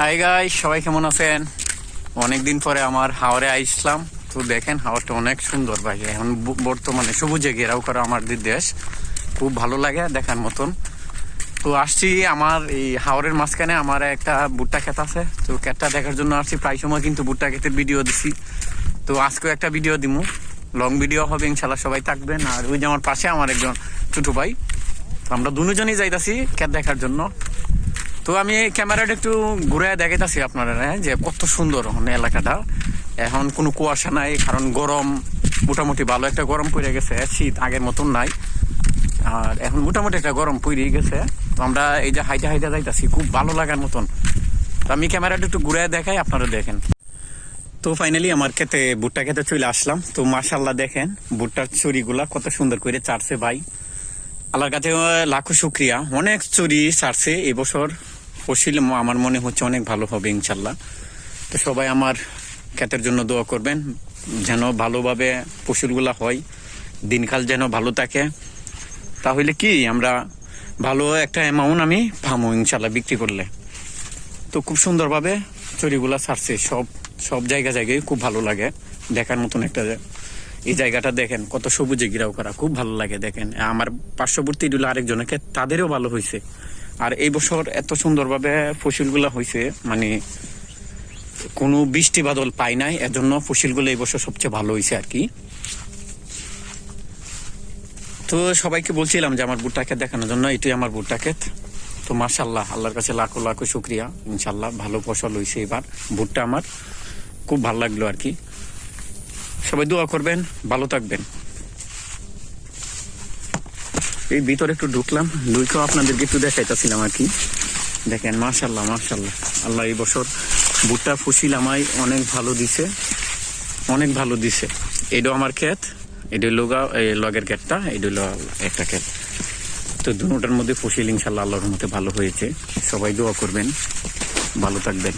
High গাই সবাই কেমন আছেন? অনেকদিন পরে আমার হাওড়ে আইসলাম। তো দেখেন হাওড়টা অনেক সুন্দর ভাই। এখন বর্তমানে সবুজে ঘেরাও করা আমাদের দেশ। খুব ভালো লাগে দেখার মতন। তো আসছি আমার এই হাওড়ের মাঝখানে। আমার একটা ভুট্টা ক্ষেত আছে। তো ক্ষেতটা দেখার জন্য আসছি। প্রায় সময় কিন্তু ভুট্টা ক্ষেতের ভিডিও দিছি। তো আজকেও একটা ভিডিও দিমু। লং ভিডিও হবে ইনশাল্লাহ সবাই থাকবেন। আর ওই যে আমার পাশে আমার একজন ছোটো ভাই। তো আমরা দুজনই যাইতাছি ক্ষেত দেখার জন্য। তো আমি ক্যামেরাটা একটু ঘুরে দেখাইতেছি আপনারা হ্যাঁ, যে কত সুন্দর মানে এলাকাটা। এখন কোনো কুয়াশা নাই কারণ গরম মোটামুটি ভালো একটা গরম পড়ে গেছে শীত আগের মতন নাই। আর এখন মোটামুটি একটা গরম পড়ে গেছে। তো আমরা এই যে হাইটে হাইটে যাইতাছি খুব ভালো লাগার মতন। তো আমি ক্যামেরাটা একটু ঘুরে দেখাই আপনারা দেখেন। তো ফাইনালি আমার খেতে ভুট্টা খেতে চলে আসলাম। তো মাশাল্লাহ দেখেন ভুট্টার চুরিগুলা কত সুন্দর করে চারছে ভাই। আল্লাহর কাছে লাখো শুক্রিয়া। অনেক চুরি ছাড়ছে এবছর ফসিল আমার মনে হচ্ছে অনেক ভালো হবে, ইনশাল্লাহ। তো সবাই আমার ক্ষেতের জন্য দোয়া করবেন, যেন ভালোভাবে ফসলগুলা হয়, দিনকাল যেন ভালো থাকে। তাহলে কি, আমরা ভালো একটা অ্যামাউন্ট আমি পাবো ইনশাল্লাহ, বিক্রি করলে। তো খুব সুন্দরভাবে চুরিগুলা ছাড়ছে, সব সব জায়গা জায়গায় খুব ভালো লাগে। দেখার মতন একটা এই জায়গাটা দেখেন, কত সবুজে ঘিরাও করা, খুব ভালো লাগে দেখেন। আমার পার্শ্ববর্তী দিল আরেকজনকে, তাদেরও ভালো হয়েছে আর এই বছর এত সুন্দরভাবে ফসলগুলা হয়েছে মানে কোনো বৃষ্টি বাদল পাই নাই, এজন্য ফসলগুলো এই বছর সবচেয়ে ভালো হয়েছে আর কি। তো সবাইকে বলছিলাম যে আমার ভুট্টা ক্ষেত দেখানোর জন্য, এটাই আমার ভুট্টা ক্ষেত তো মাশাল্লাহ আল্লাহর কাছে লাখো লাখো শুক্রিয়া ইনশাল্লাহ ভালো ফসল হয়েছে এবার ভুট্টা আমার। খুব ভালো লাগল আর কি। সবাই দোয়া করবেন, ভালো থাকবেন। এই ভিতরে একটু ঢুকলাম, ঢুকেও আপনাদেরকে একটু দেখাইতেছিলাম আর কি। দেখেন মাশাল্লাহ মাশাল্লাহ আল্লাহ এই বছর ভুট্টা ফুসিল আমায় অনেক ভালো দিছে, অনেক ভালো দিছে। এটাও আমার ক্ষেত এটা লগা এই লগের ক্ষেতটা এটা হলো একটা ক্ষেত। তো দুটার মধ্যে ফসিল ইনশাল্লাহ আল্লাহর মধ্যে ভালো হয়েছে। সবাই দোয়া করবেন। ভালো থাকবেন।